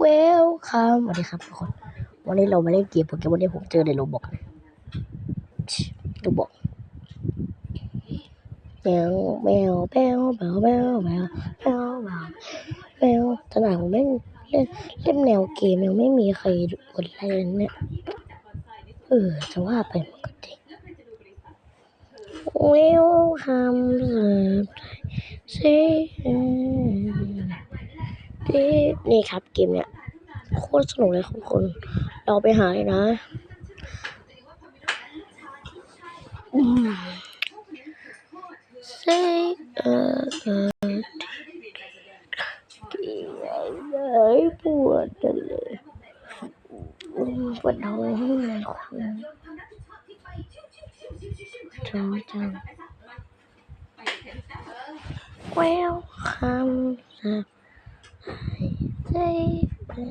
เวลคัมสวัสดีครับทุกคน วันนี้เรามาเล่นเกมโปเกมอนที่ผมเจอในโรบอกโรบอกแมวแมวแมวแมวแมวแมวแมวแมวแมวขนาดผมเล่นเล่นเล่นแนวเกมยังไม่มีใครกดไลค์เนี่ยเออจะว่าไปมันก็ดีเวลคัม ซีนี่ครับเกมเนี่ยโคตรสนุกเลยทุกคน เราไปหาเลยนะอืม Say เออเออเลยปวดเลยปวดท้องเลยคุณท้องจังแววคำสับใจเป็น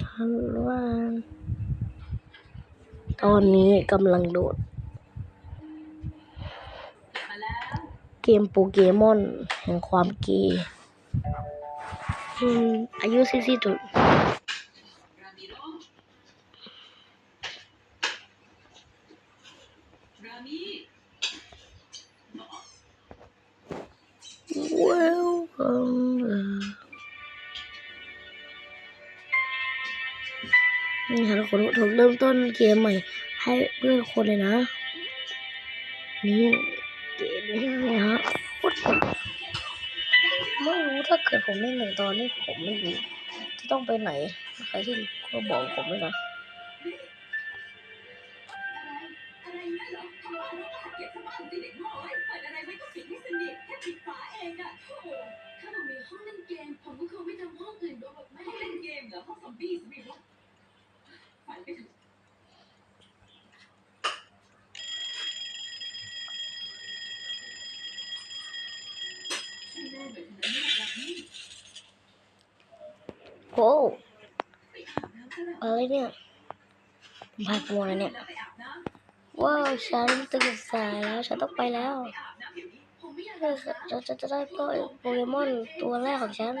ทันวัน ต อนนี้กำลังโดด เกมโปเกมอน แห่งความเกย์อืมอายุสี่สิบจุดว้าวนี่ค่ะทุกคนถูกเริ่มต้นเกมใหม่ ให้เพื่อนคนเลยนะ นี่เกมนี้ฮะไม่รู้ถ้าเกิดผมเล่นหนึ่งตอนนี้ผมไม่รู้จะต้องไปไหน ใครที่ก็บอกผมด้วยนะผมก็คงไม่ทำห้องอื่นโดนแบบไม่เล่นเกมหรอห้องซอมบี้สิวะฝันไปถึง โอ้อะไรเนี่ยพายมัวเลยเนี่ย ว้าวฉันตื่นสายแล้ว ฉันต้องไปแล้วผมไม่อยากเออฉันจะจะได้ก็โปเกมอนตัวแรกของฉัน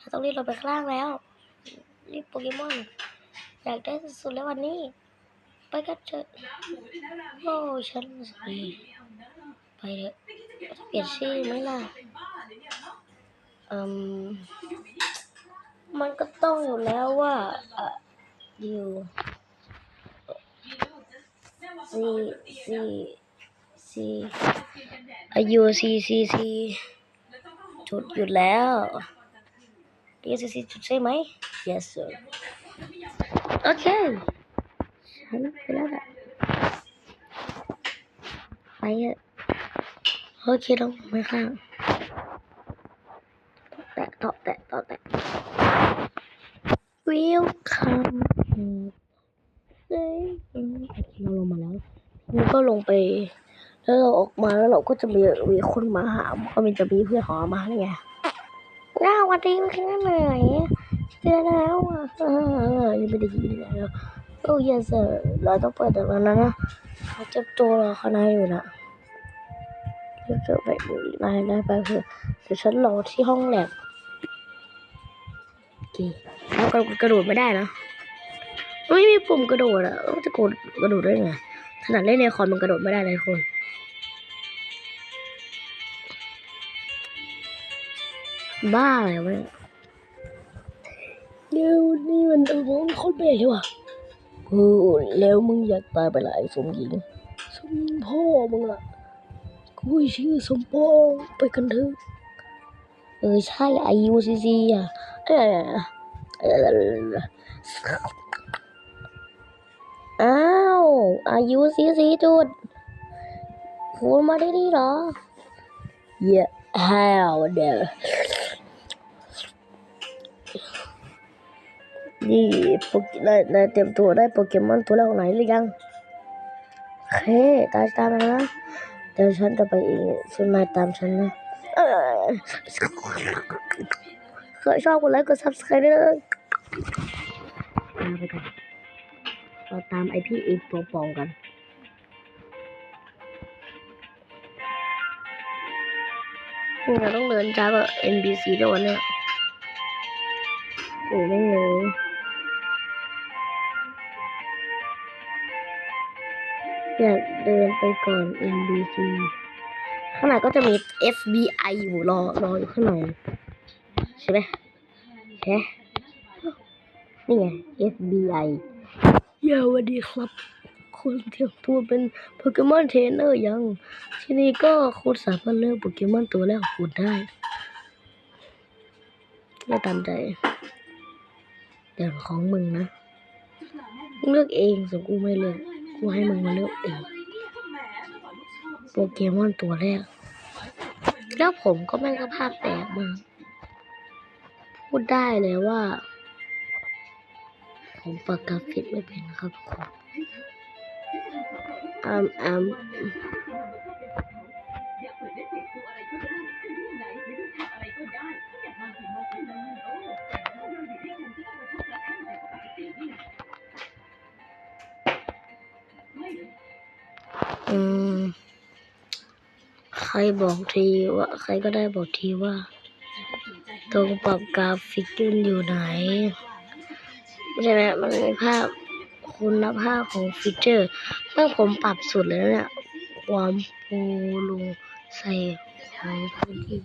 ฉันต้องรีบลงไปข้างล่างแล้ว รีบโปเกมอน อยากได้สุดๆแล้ววันนี้ ไปกันเถอะโอ้ฉันสิไปเถอะเปลี่ยนชื่อไหมล่ะอืม มันก็ต้องอยู่แล้วว่าอ่ออยู่ซีซีซีอายุซีซีซีจุดหยุดแล้วดีซีซีจุดใช่ไหม yes sir โอเคฉันไปแล้วแหละไปเถอะโอเคลงไปข้างแตะต่อแตะต่อแตะ welcome เฮ้ยเราลงมาแล้วนี่ก็ลงไป แล้วเราออกมาแล้วเราก็จะมีมีคนมาหา ก็มีจะมีเพื่อนของเรามาไงน้าวันนี้มันแค่ไหนเจอแล้วอะเออยังไม่ได้ยินเลยโอ้ยเสเราต้องเปิดแต่วันนั้นนะเขาเจ็บตัวเราข้างในอยู่นะเจะไปนายนายไปเถอะเดี๋ยวฉันรอที่ห้องแลบโอเค แล้วก็กระโดดไม่ได้นะไม่มีปุ่มกระโดดอะจะกดกระโดดได้ไงขนาดเล่นในคอมมันกระโดดไม่ได้เลยคนบ้าอะไรวะเนี่ยวนี่มันเออมันโคตรเบรเลยว่ะเออแล้วมึงอยากตายไปละไอ้สมหญิง สมพ่อมึงล่ะกูชื่อสมปอไปกันเถอะเออใช่อายุซีซีอะเออ อ้าว อายุสี่สี่จุดคูณมาได้ดีเหรอ Yeah how เด้อนี่โปเกได้ได้เตรียมตัวได้โปเกมอนตัวแรกของไหนหรือยังโอเคตามตามนะเดี๋ยวฉันจะไปเองฉันมาตามฉันนะ เออเคยชอบกดไลค์กด subscribe ด้วย มาไปกันเราตามไอพี่อีกปวปองกันเราต้องเดินจ้าแบบ NBC ด้วยวันนี้โอ้ไม่เลยอยากเดินไปก่อน NBC ข้างในก็จะมี FBI อยู่รอรออยู่ข้างในใช่ไหมใช่ นี่ไง FBI ยาวัสดีครับ คุณที่ตัวเป็นโปเกมอนเทรนเนอร์ยัง ที่นี่ก็คุณสามารถเลือกโปเกมอนตัวแรกของคุณได้ไม่ตามใจแต่ของมึงนะมึงเลือกเองส่วนกูไม่เลือกกูให้มึงมาเลือกเองโปเกมอนตัวแรก แล้วผมก็แม่งก็ภาพแตกมา พูดได้เลยว่า ผมปากกาฟิตไม่เป็นครับคุณอ้ามอ้ามอืม ใครบอกทีว่า ใครก็ได้บอกทีว่าตรงปรับกราฟิกยุ่นอยู่ไหน ใช่ไหมมันเป็นภาพคุณภาพของฟีเจอร์เมื่อผมปรับสุดเลยเนี่ยความปูลุงใส่ของพื้นที่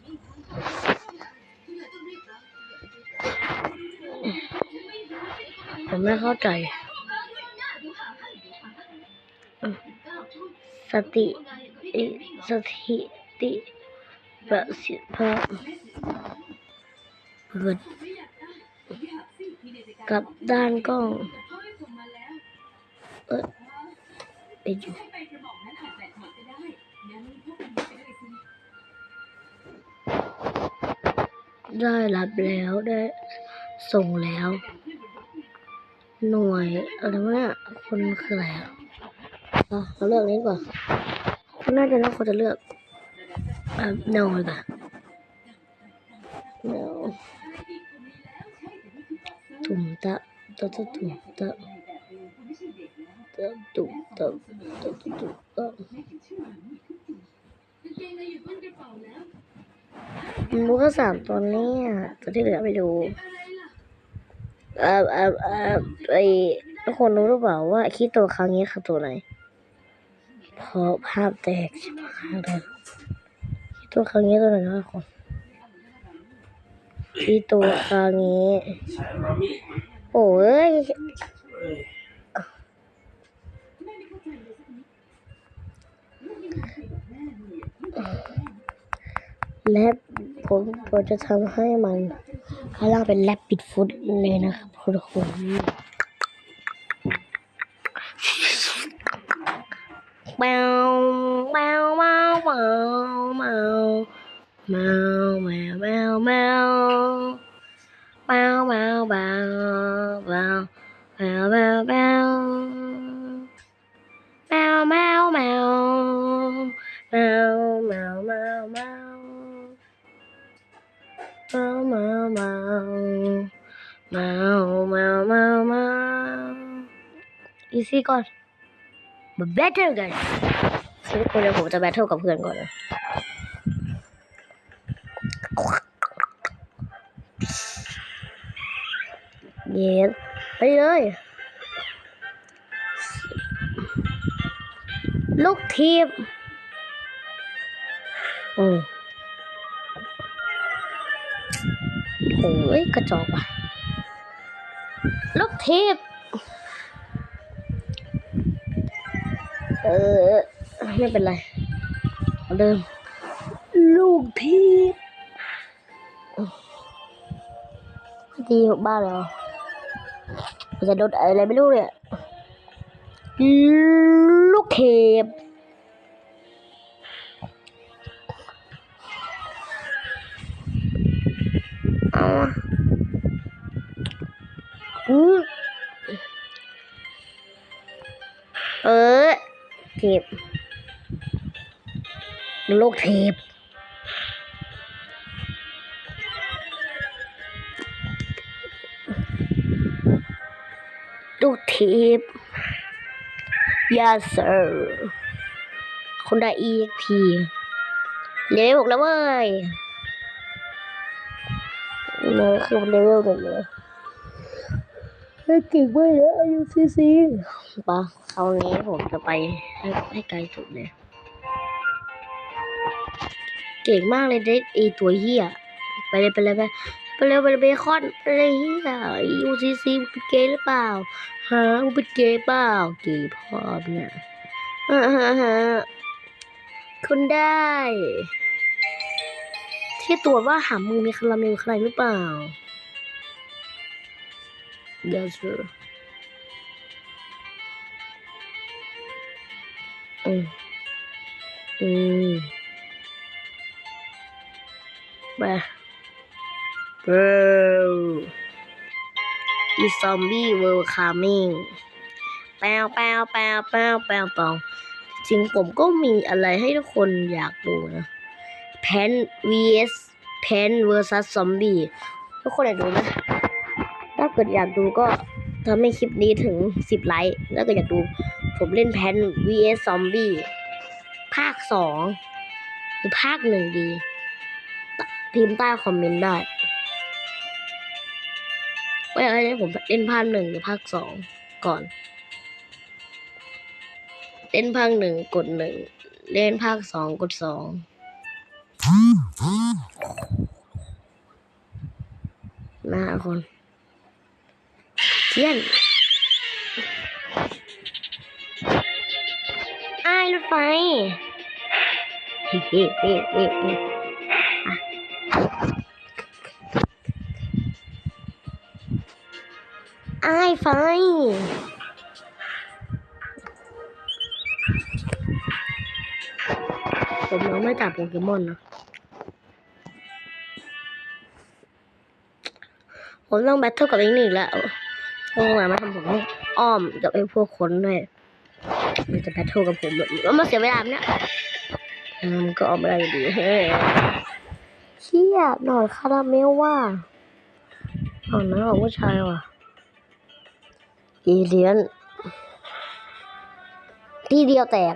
ผมไม่เข้าใจ สติสถิติประสิทธิ์ภาพเปิด กับด้านกล้องเออไปดูได้รับแล้วได้ส่งแล้ว หน่วยอะไรวะคนคืออะไรอะเราเลือกนี้ก่อนน่าจะน่าคนจะเลือกแบบนอนแบบ no ตะตะตะตุ่มตะตะตุ่มตะตะตุ่มูก็สามตัวนี้ตัวที่เหลือไปดูเอ่อเอ่อเอ่อไปทุกคนรู้หรือเปล่าว่าคีโตัวครั้งนี้คือตัวไหนเพราะภาพแตกใช่ไหมครับคีโตัวครั้งนี้ตัวไหนนะคนคีโตัวครั้งนี้ โอ้ยแลบผมผมจะทำให้มันข้างล่างเป็นแล็บปิดฟุตเลยนะครับทุกคนแมวแมวแมวแมวแมว เมาเมาเมาเมาเมาอีซี่ก่อนมาแบทเทิลกันทุกคนเดี๋ยวผมจะแบทเทิลกับเพื่อนก่อนนะเย็นไปเลยลูกทีบอืมโอ้ยกระจอกว่ะ ลูกทีบเออ ไม่เป็นไรเหมือนเดิมลูกทีบดีบ้าแล้วมันจะโดนอะไรไม่รู้เนี่ยลูกเทปเอา เทปลูกเทปลูกเทป Yes sir คนได้ EXP เลี้ยวหกแล้วเว้ยนะคือเลเวลหนึ่งเลยเฮ้ยเก่งมากเลยอายุซีซีปะคราวนี้ผมจะไป ให้ให้ไกลสุดเลย เก่งมากเลยเด็กไอตัวเหี้ย ไปเลยไปเลยไปไปเร็วไปเลยเบคอนไปเลยเหี้ยยูซีซีมึงเป็นเกย์หรือเปล่าฮะมึงเป็นเกย์เปล่าเกย์พ่อเนี่ยอ่าฮะฮะคุณได้ ที่ตรวจว่าหามึงมีคาราเมลใครหรือเปล่า Yes sir อืมอืมไปเบรอีซอมบี้เวิร์คามิงแปวแปวแปวแปวแปวแปวจริงผมก็มีอะไรให้ทุกคนอยากดูนะแพน vs แพน vs ซอมบี้ทุกคนอยากดูไหมถ้าเกิดอยากดูก็ทำให้คลิปนี้ถึง 10 ไลค์ แล้วก็อยากดู ผมเล่นแพน vs ซอมบี้ภาค2หรือภาคหนึ่งดี พิมพ์ใต้คอมเมนต์ได้ว่าอยากให้ผมเล่นภาคหนึ่งหรือภาคสองก่อน เล่นภาคหนึ่งกดหนึ่งเล่นภาคสองกดสองนะฮะคนเทียน รถไฟเฮ้เฮ้เฮ้เฮ้เฮ้อะอ้ายไฟผมยังไม่จับโปเกมอนนะผมต้องแบทเทิลกับไอ้นี่แล้วโอ้ยมาทำผมอ้อมกับไอ้พวกคนด้วย มันจะแบทเทิลกับผมแบบแล้วมาเสียเวลาเนี่ยอืมก็ออกไม่ได้ดีเฮ้ยเชี่ยหน่อยคาราเมลว่าเอานะของผู้ชายว่ะ อีเลียน ที่เดียวแตก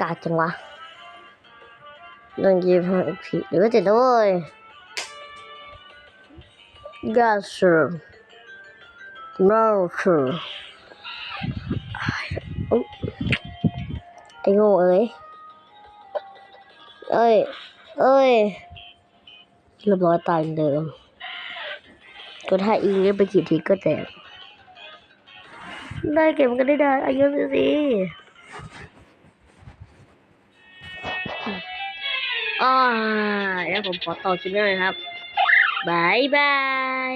กาดจังวะต้องยีบให้อีกทีเดี๋ยวก็เจ็ดด้วย Yes, sir. No, sir. อุ๊ ไอ้โง่เอ้ย เอ้ย เอ้ย เรียบร้อยตายเดิม ก็ถ้าอีเลี้ยไปกี่ทีก็แตกได้เก็บกันได้ได้อายุสิสิอ่าแล้วผมขอต่อคลิปนี้เลยครับบายบาย